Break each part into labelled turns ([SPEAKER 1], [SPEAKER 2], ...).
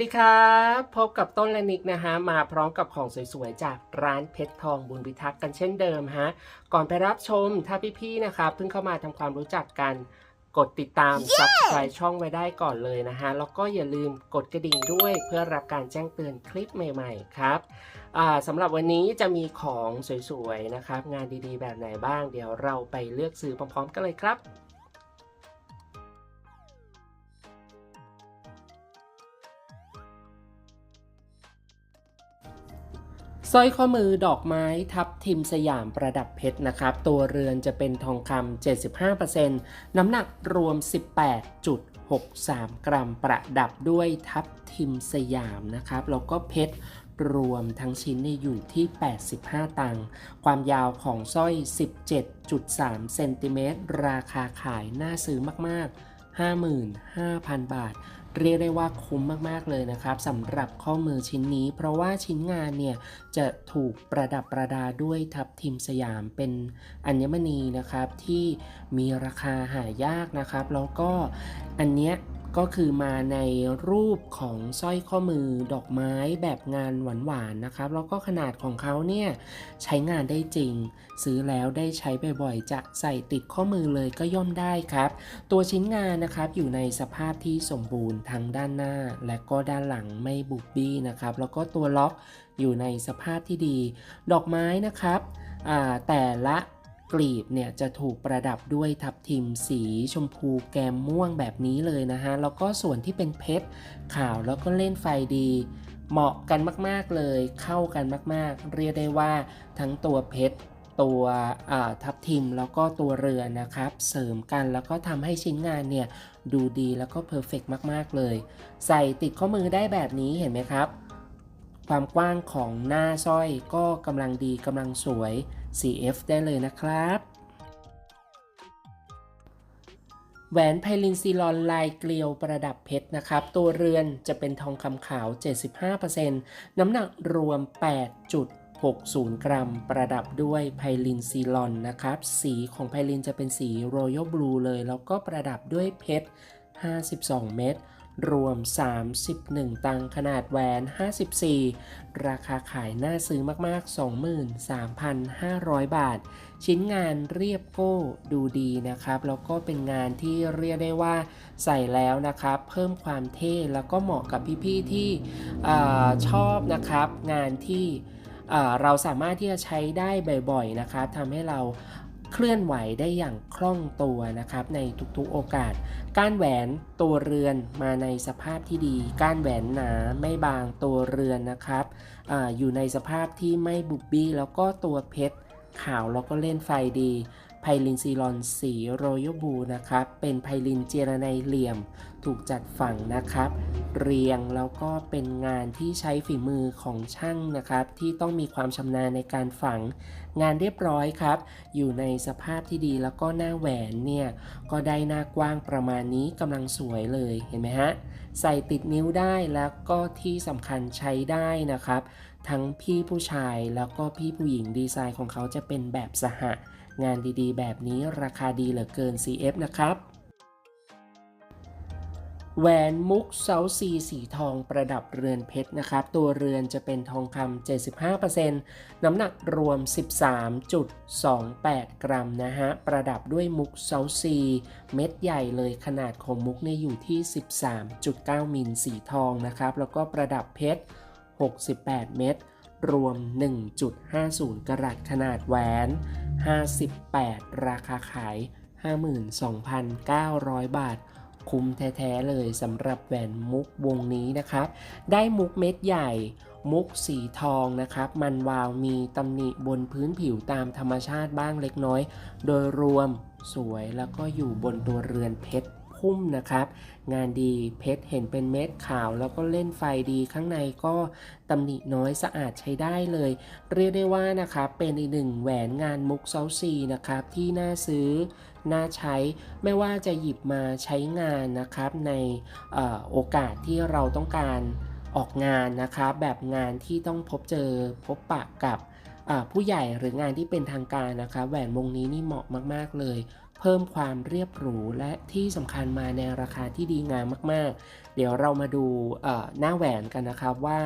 [SPEAKER 1] สวัสดีครับพบกับต้นและนิกนะฮะมาพร้อมกับของสวยๆจากร้านเพชรทองบุญพิทักษ์กันเช่นเดิมฮะก่อนไปรับชมถ้าพี่ๆนะครับเพิ่งเข้ามาทำความรู้จักกัน กดติดตาม subscribe ช่องไว้ได้ก่อนเลยนะฮะแล้วก็อย่าลืมกดกระดิ่งด้วยเพื่อรับการแจ้งเตือนคลิปใหม่ๆครับอ่าสำหรับวันนี้จะมีของสวยๆนะครับ งานดีๆ แบบไหนบ้าง เดี๋ยวเราไปเลือกซื้อพร้อมๆกันเลยครับ สร้อยข้อมือดอกไม้ทับทิมสยามประดับเพชรนะครับ ตัวเรือนจะเป็นทองคำ75%น้ำหนักรวม 18.63 กรัมประดับด้วยทับทิมสยามนะครับ แล้วก็เพชรรวมทั้งชิ้นนอยู่ที่ 85 ตังค์ ความยาวของสร้อย 17.3 เซนติเมตร ราคาขายน่าซื้อมาก ๆ 55,000 บาท เรียกได้ว่าคุ้มมากๆเลยนะครับสำหรับข้อมือชิ้นนี้ เพราะว่าชิ้นงานเนี่ยจะถูกประดับประดาด้วยทับทิมสยามเป็นอัญมณีนะครับที่มีราคาหายากนะครับ แล้วก็อันเนี้ย ก็คือมาในรูปของสร้อยข้อมือดอกไม้แบบงานหวานๆนะครับ แล้วก็ขนาดของเขาเนี่ยใช้งานได้จริง ซื้อแล้วได้ใช้บ่อยๆ จะใส่ติดข้อมือเลยก็ย่อมได้ครับ ตัวชิ้นงานนะครับอยู่ในสภาพที่สมบูรณ์ทั้งด้านหน้า และก็ด้านหลังไม่บุบบี้นะครับ แล้วก็ตัวล็อกอยู่ในสภาพที่ดี ดอกไม้นะครับแต่ละ กลีบเนี่ยจะถูกประดับด้วยทับทิมสีชมพูแกมม่วงแบบนี้เลยนะฮะ แล้วก็ส่วนที่เป็นเพชรขาวแล้วก็เล่นไฟดี เหมาะกันมากๆเลย เข้ากันมากๆ เรียกได้ว่าทั้งตัวเพชรตัวทับทิมแล้วก็ตัวเรือนะครับ เสริมกันแล้วก็ทำให้ชิ้นงานเนี่ยดูดีแล้วก็เพอร์เฟกมาก ๆ เลย ใส่ติดข้อมือได้แบบนี้เห็นไหมครับ ความกว้างของหน้าสร้อยก็กำลังดีกำลังสวย CF ได้เลยนะครับ แหวนไพลินซีลอนลายเกลียวประดับเพชรนะครับ ตัวเรือนจะเป็นทองคำขาว 75%น้ำหนักรวม 8.60 กรัม ประดับด้วยไพลินซีลอนนะครับ สีของไพลินจะเป็นสี Royal Blue เลย แล้วก็ประดับด้วยเพชร 52 เม็ด รวม 31 ตังขนาดแหวน 54 ราคาขายน่าซื้อมากๆ 23,500 บาท ชิ้นงานเรียบโก้ดูดีนะครับ แล้วก็เป็นงานที่เรียกได้ว่าใส่แล้วนะครับ เพิ่มความเท่แล้วก็เหมาะกับพี่ๆที่อชอบนะครับ งานที่เราสามารถที่จะใช้ได้บ่อยๆ นะครับทำให้เรา เคลื่อนไหวได้อย่างคล่องตัวนะครับในทุกๆโอกาส การแหวนตัวเรือนมาในสภาพที่ดี การแหวนหนาไม่บางตัวเรือนนะครับออยู่ในสภาพที่ไม่บุบบี้แล้วก็ตัวเพชรขาวแล้วก็เล่นไฟดี ไพลินซีลอนสีโรยบูนะครับ เป็นไพลินเจรไนเหลี่ยม ถูกจัดฝังนะครับ เรียงแล้วก็เป็นงานที่ใช้ฝีมือของช่างนะครับ ที่ต้องมีความชำนาญในการฝัง งานเรียบร้อยครับ อยู่ในสภาพที่ดีแล้วก็หน้าแหวนเนี่ย ก็ได้หน้ากว้างประมาณนี้กำลังสวยเลยเห็นไหมฮะ ใส่ติดนิ้วได้แล้วก็ที่สำคัญใช้ได้นะครับ ทั้งพี่ผู้ชายแล้วก็พี่ผู้หญิงดีไซน์ของเขาจะเป็นแบบสหะ งานดีๆ แบบนี้ราคาดีเหลือเกิน CF นะครับ แหวนมุกเซาซีสีทองประดับเรือนเพชรนะครับ ตัวเรือนจะเป็นทองคำ75%น้ำหนักรวม 13.28 กรัมนะฮะ ประดับด้วยมุกเซาซี เม็ดใหญ่เลยขนาดของมุกเนี่ยอยู่ที่ 13.9 มิลสีทองนะครับ แล้วก็ประดับเพชร 68 เม็ดรวม 1.50 กรัตขนาดแหวน 58 ราคาขาย 52,900 บาท คุ้มแท้ๆเลยสำหรับแหวนมุกวงนี้นะครับ ได้มุกเม็ดใหญ่มุกสีทองนะครับ มันวาวมีตำหนิบนพื้นผิวตามธรรมชาติบ้างเล็กน้อย โดยรวมสวยแล้วก็อยู่บนตัวเรือนเพชร พุ่มนะครับ งานดีเพชรเห็นเป็นเม็ดขาว แล้วก็เล่นไฟดีข้างในก็ตำหนิน้อยสะอาดใช้ได้เลย เรียกได้ว่านะครับเป็นอีกหนึ่งแหวนงานมุกเซาซีนะครับที่น่าซื้อน่าใช้ไม่ว่าจะหยิบมาใช้งานนะครับในอโอกาสที่เราต้องการออกงานนะครับแบบงานที่ต้องพบเจอพบปะกับผู้ใหญ่หรืองานที่เป็นทางการนะคะแหวนวงนี้นี่เหมาะมาก ๆ เลย เพิ่มความเรียบหรูและที่สำคัญมาในราคาที่ดีงามมาก ๆ เดี๋ยวเรามาดูหน้าแหวนกันนะครับว่า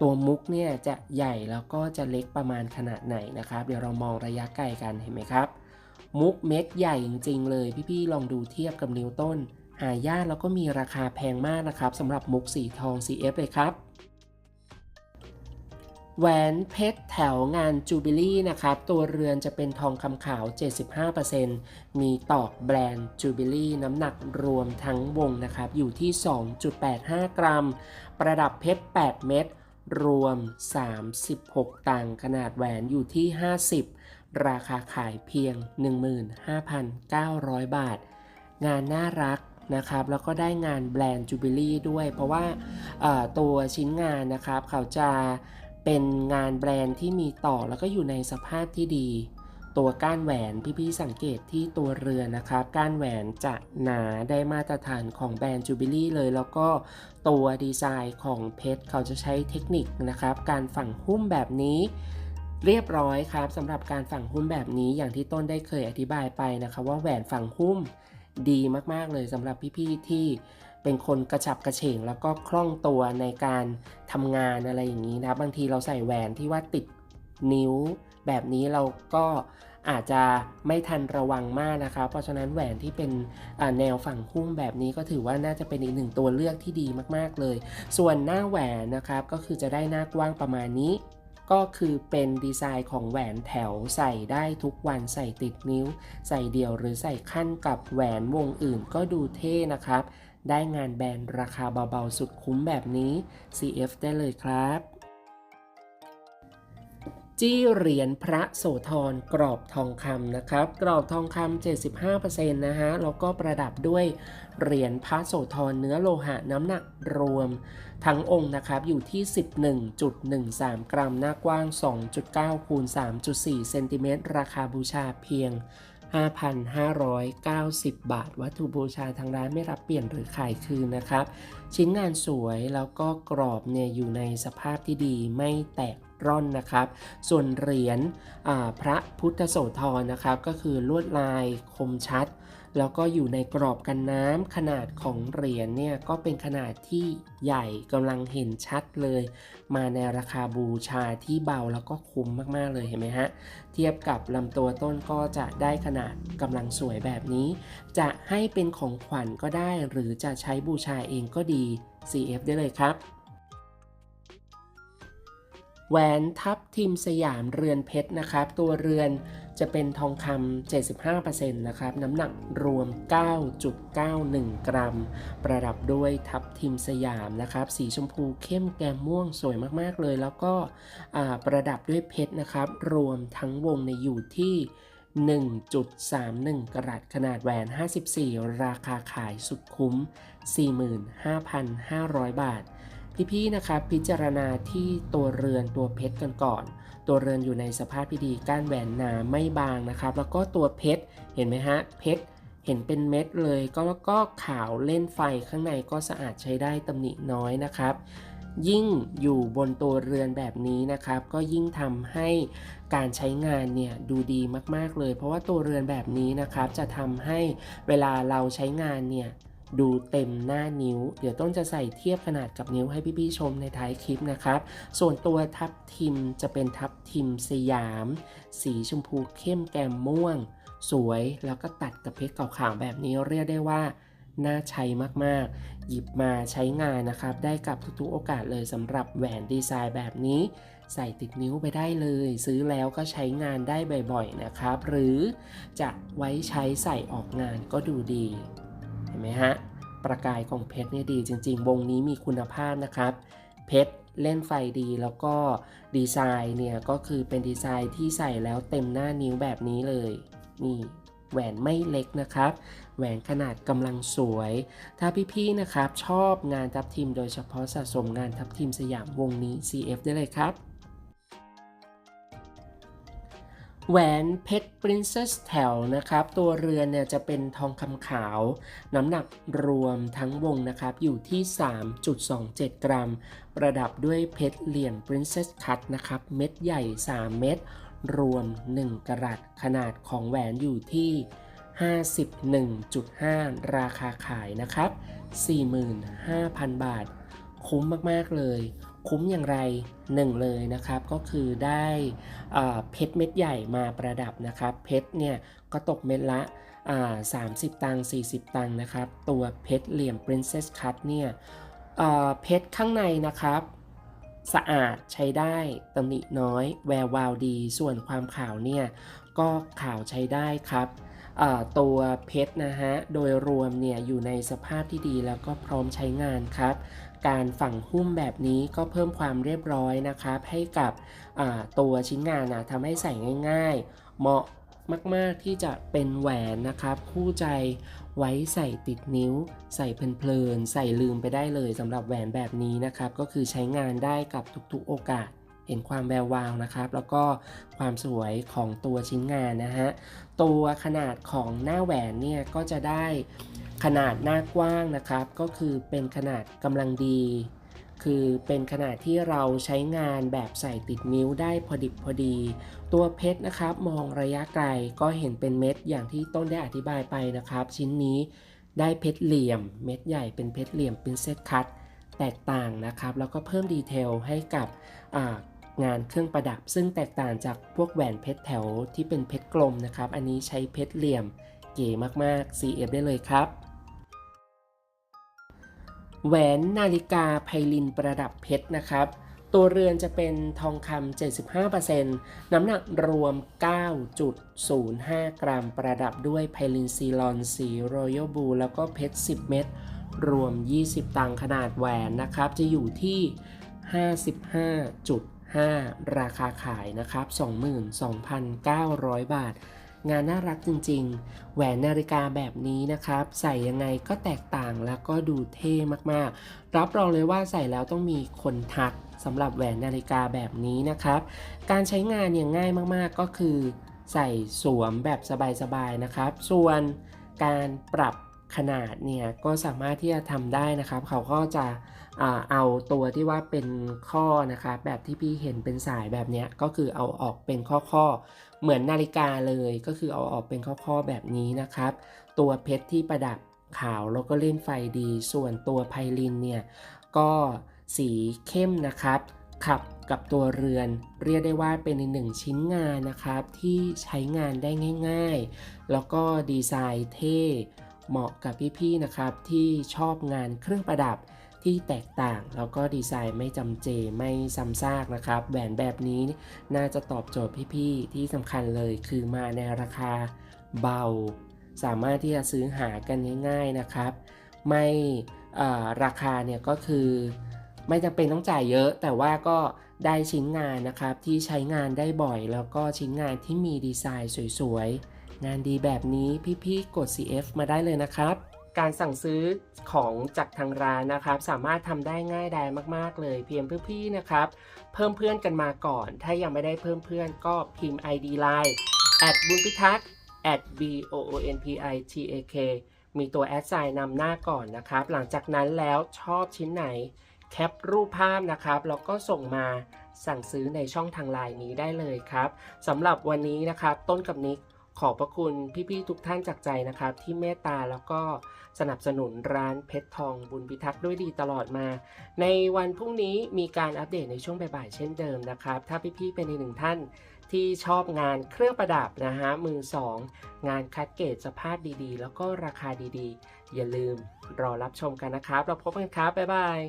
[SPEAKER 1] ตัวมุกเนี่ยจะใหญ่แล้วก็จะเล็กประมาณขนาดไหนนะครับ เดี๋ยวเรามองระยะไกลกันเห็นไหมครับ มุกเม็ดใหญ่จริง ๆ เลย พี่ ๆ ลองดูเทียบกับนิ้วต้น หายากแล้วก็มีราคาแพงมากนะครับสำหรับมุกสีทอง CF เลยครับ แหวนเพชรแถวงานจูบิลี่นะครับ ตัวเรือนจะเป็นทองคำขาว 75%มีตอกแบรนด์จูบิลี่น้ำหนักรวมทั้งวงนะครับ อยู่ที่ 2.85 กรัม ประดับเพชร 8 เม็ดรวม 36 ตังขนาดแหวนอยู่ที่ 50 ราคาขายเพียง 15,900 บาท งานน่ารักนะครับแล้วก็ได้งานแบรนด์จูบิลี่ด้วย เพราะว่าตัวชิ้นงานนะครับเขาจะ เป็นงานแบรนด์ที่มีต่อแล้วก็อยู่ในสภาพที่ดี ตัวก้านแหวนพี่ๆสังเกตที่ตัวเรือนะครับก้านแหวนจะหนาได้มาตรฐานของแบรนด์จูบิลี่เลย แล้วก็ตัวดีไซน์ของเพชรเขาจะใช้เทคนิคนะครับ การฝังหุ้มแบบนี้เรียบร้อยครับสำหรับการฝังหุ้มแบบนี้อย่างที่ต้นได้เคยอธิบายไปนะครับว่าแหวนฝังหุ้มดีมากๆเลยสำหรับพี่ๆที่ เป็นคนกระฉับกระเฉงแล้วก็คล่องตัวในการทำงานอะไรอย่างนี้นะบางทีเราใส่แหวนที่ว่าติดนิ้ว แบบนี้เราก็อาจจะไม่ทันระวังมากนะครับเพราะฉะนั้นแหวนที่เป็นแนวฝั่งหุ้มแบบนี้ก็ถือว่าน่าจะเป็นอีกหนึ่งตัวเลือกที่ดีมากๆเลย ส่วนหน้าแหวนนะครับก็คือจะได้หน้ากว้างประมาณนี้ ก็คือเป็นดีไซน์ของแหวนแถวใส่ได้ทุกวันใส่ติดนิ้ว ใส่เดี่ยวหรือใส่ขั้นกับแหวนวงอื่นก็ดูเท่นะครับ ได้งานแบรนด์ราคาเบาๆ สุดคุ้มแบบนี้ CF ได้เลยครับ จี้เหรียญพระโสธรกรอบทองคำนะครับ กรอบทองคำ75%นะฮะ แล้วก็ประดับด้วยเหรียญพระโสธรเนื้อโลหะน้ำหนักรวม ทั้งองค์นะครับอยู่ที่ 11.13 กรัม หน้ากว้าง 2.9คูณ3.4เซนติเมตรราคาบูชาเพียง 5,590 บาท วัตถุบูชาทางร้านไม่รับเปลี่ยนหรือขายคืนนะครับ ชิ้นงานสวยแล้วก็กรอบเนี่ยอยู่ในสภาพที่ดีไม่แตกร่อนนะครับ ส่วนเหรียญพระพุทธโสธรนะครับ ก็คือลวดลายคมชัด แล้วก็อยู่ในกรอบกันน้ำขนาดของเหรียญเนี่ยก็เป็นขนาดที่ใหญ่กำลังเห็นชัดเลย มาในราคาบูชาที่เบาแล้วก็คุ้มมากๆเลยเห็นไหมฮะ เทียบกับลำตัวต้นก็จะได้ขนาดกำลังสวยแบบนี้ จะให้เป็นของขวัญก็ได้หรือจะใช้บูชาเองก็ดี CF ได้เลยครับแหวนทับทิมสยามเรือนเพชรนะครับ ตัวเรือน จะเป็นทองคำ75%นะครับ น้ำหนักรวม 9.91 กรัม ประดับด้วยทับทิมสยามนะครับ สีชมพูเข้มแกมม่วงสวยมากๆเลย แล้วก็ประดับด้วยเพชรนะครับ รวมทั้งวงในอยู่ที่1.31 กรัตขนาดแหวน 54 ราคาขายสุดคุ้ม 45,500 บาท พี่ๆ นะครับ พิจารณาที่ตัวเรือนตัวเพชรกันก่อน ตัวเรือนอยู่ในสภาพที่ดีก้านแหวนหนาไม่บางนะครับ แล้วก็ตัวเพชรเห็นไหมฮะเพชรเห็นเป็นเม็ดเลยก็แล้วก็ขาวเล่นไฟข้างในก็สะอาดใช้ได้ตำหนิน้อยนะครับ ยิ่งอยู่บนตัวเรือนแบบนี้นะครับ ก็ยิ่งทำให้การใช้งานเนี่ยดูดีมากๆเลย เพราะว่าตัวเรือนแบบนี้นะครับจะทำให้เวลาเราใช้งานเนี่ย ดูเต็มหน้านิ้ว เดี๋ยวต้นจะใส่เทียบขนาดกับนิ้วให้พี่ๆชมในท้ายคลิปนะครับ ส่วนตัวทับทิมจะเป็นทับทิมสยาม สีชมพูเข้มแกมม่วง สวยแล้วก็ตัดกับเพชรขาวๆแบบนี้เรียกได้ว่าน่าใช้มากๆ หยิบมาใช้งานนะครับ ได้กับทุกๆโอกาสเลยสำหรับแหวนดีไซน์แบบนี้ ใส่ติดนิ้วไปได้เลย ซื้อแล้วก็ใช้งานได้บ่อยๆนะครับ หรือจะไว้ใช้ใส่ออกงานก็ดูดี ห็นไหมฮะ ประกายของเพชรเนี่ยดีจริง ๆ วงนี้มีคุณภาพนะครับ เพชรเล่นไฟดีแล้วก็ดีไซน์เนี่ยก็คือเป็นดีไซน์ที่ใส่แล้วเต็มหน้านิ้วแบบนี้เลย นี่แหวนไม่เล็กนะครับ แหวนขนาดกำลังสวย ถ้าพี่ๆนะครับชอบงานทับทิมโดยเฉพาะสะสมงานทับทิมสยามวงนี้ CF ได้เลยครับ แหวนเพชร Princess แถวนะครับ ตัวเรือนเนี่ยจะเป็นทองคำขาว น้ำหนักรวมทั้งวงนะครับ อยู่ที่ 3.27 กรัม ประดับด้วยเพชรเหลี่ยม Princess Cut นะครับ เม็ดใหญ่ 3 เม็ด รวม 1 กรัต ขนาดของแหวนอยู่ที่ 51.5 ราคาขายนะครับ 45,000 บาท คุ้มมาก ๆ เลย คุ้มอย่างไรหนึ่งเลยนะครับ ก็คือได้เพชรเม็ดใหญ่มาประดับนะครับ เพชรเนี่ยก็ตกเม็ดละ30 ตังค์40 ตังค์นะครับ ตัวเพชรเหลี่ยม Princess Cut เนี่ยเพชรข้างในนะครับ สะอาดใช้ได้ตำหนิน้อย แวววาวดี ส่วนความขาวเนี่ยก็ขาวใช้ได้ครับตัวเพชรนะฮะ โดยรวมเนี่ยอยู่ในสภาพที่ดีแล้วก็พร้อมใช้งานครับ การฝังหุ้มแบบนี้ก็เพิ่มความเรียบร้อยนะครับให้กับตัวชิ้นงานนะทำให้ใส่ง่าย ๆ เหมาะมาก ๆ ที่จะเป็นแหวนนะครับ คู่ใจไว้ใส่ติดนิ้ว ใส่เพลินๆใส่ลืมไปได้เลยสำหรับแหวนแบบนี้นะครับ ก็คือใช้งานได้กับทุกๆโอกาส เห็นความแวววาวนะครับ แล้วก็ความสวยของตัวชิ้นงานนะฮะตัวขนาดของหน้าแหวนเนี่ยก็จะได้ ขนาดหน้ากว้างนะครับ ก็คือเป็นขนาดกำลังดี คือเป็นขนาดที่เราใช้งานแบบใส่ติดนิ้วได้พอดิบพอดี ตัวเพชรนะครับมองระยะไกลก็เห็นเป็นเม็ดอย่างที่ต้นได้อธิบายไปนะครับ ชิ้นนี้ได้เพชรเหลี่ยม เม็ดใหญ่เป็นเพชรเหลี่ยมเป็นเซตคัตแตกต่างนะครับ แล้วก็เพิ่มดีเทลให้กับงานเครื่องประดับ ซึ่งแตกต่างจากพวกแหวนเพชรแถวที่เป็นเพชรกลมนะครับ อันนี้ใช้เพชรเหลี่ยมเก๋มากๆ CF ได้เลยครับ แหวนนาฬิกาไพลินประดับเพชรนะครับ ตัวเรือนจะเป็นทองคำ 75%น้ำหนักรวม 9.05 กรัมประดับด้วยไพลินซีลอนสีรอยัลบูแล้วก็เพชร 10 เม็ดรวม 20 ตังขนาดแหวนนะครับ จะอยู่ที่ 55.5 ราคาขายนะครับ 22,900 บาท งานน่ารักจริง ๆ แหวนนาฬิกาแบบนี้นะครับ ใส่ยังไงก็แตกต่างแล้วก็ดูเท่มากๆ รับรองเลยว่าใส่แล้วต้องมีคนทักสำหรับแหวนนาฬิกาแบบนี้นะครับ การใช้งานเนี่ยง่ายมากๆก็คือ ใส่สวมแบบสบายๆนะครับ ส่วนการปรับขนาดเนี่ยก็สามารถที่จะทำได้นะครับ เขาก็จะ เอาตัวที่ว่าเป็นข้อนะครับแบบที่พี่เห็นเป็นสายแบบนี้ก็คือเอาออกเป็นข้อๆเหมือนนาฬิกาเลยก็คือเอาออกเป็นข้อๆแบบนี้นะครับ ตัวเพชรที่ประดับขาวแล้วก็เล่นไฟดี ส่วนตัวไพลินเนี่ยก็สีเข้มนะครับ ขับกับตัวเรือน เรียกได้ว่าเป็นหนึ่งชิ้นงานนะครับ ที่ใช้งานได้ง่าย ๆ แล้วก็ดีไซน์เท่เหมาะกับพี่ๆนะครับที่ชอบงานเครื่องประดับ ที่แตกต่าง แล้วก็ดีไซน์ไม่จำเจไม่ซ้ำซากนะครับแหวนแบบนี้น่าจะตอบโจทย์พี่ๆ ที่สำคัญเลยคือมาในราคาเบา สามารถที่จะซื้อหากันง่ายๆนะครับ ไม่ราคาเนี่ยก็คือไม่จำเป็นต้องจ่ายเยอะ แต่ว่าก็ได้ชิ้นงานนะครับที่ใช้งานได้บ่อย แล้วก็ชิ้นงานที่มีดีไซน์สวยๆ งานดีแบบนี้พี่ๆ กด CF มาได้เลยนะครับ การสั่งซื้อของจากทางร้านนะครับ สามารถทำได้ง่ายดายมาก ๆ เลย เพียงเพี่ๆนะครับ เพิ่มเพื่อนกันมาก่อน ถ้ายังไม่ได้เพิ่มเพื่อนก็พิมพ์ ID Line แอดบุญพิทักษ์ at b o o n p i t a k มีตัวแอดไซน์นำหน้าก่อนนะครับ หลังจากนั้นแล้วชอบชิ้นไหน แคปรูปภาพนะครับ แล้วก็ส่งมาสั่งซื้อในช่องทางไลน์นี้ได้เลยครับสำหรับวันนี้นะครับ ต้นกับนิก ขอบพระคุณพี่ๆทุกท่านจากใจนะครับ ที่เมตตาแล้วก็สนับสนุนร้านเพชรทองบุญพิทักษ์ด้วยดีตลอดมา ในวันพรุ่งนี้มีการอัปเดตในช่วงบ่ายๆเช่นเดิมนะครับ ถ้าพี่ๆเป็นอีกหนึ่งท่านที่ชอบงานเครื่องประดับนะฮะมือสองงานคัดเกรดสภาพดีๆ แล้วก็ราคาดีๆ อย่าลืมรอรับชมกันนะครับ เราพบกันครับ บ๊ายบาย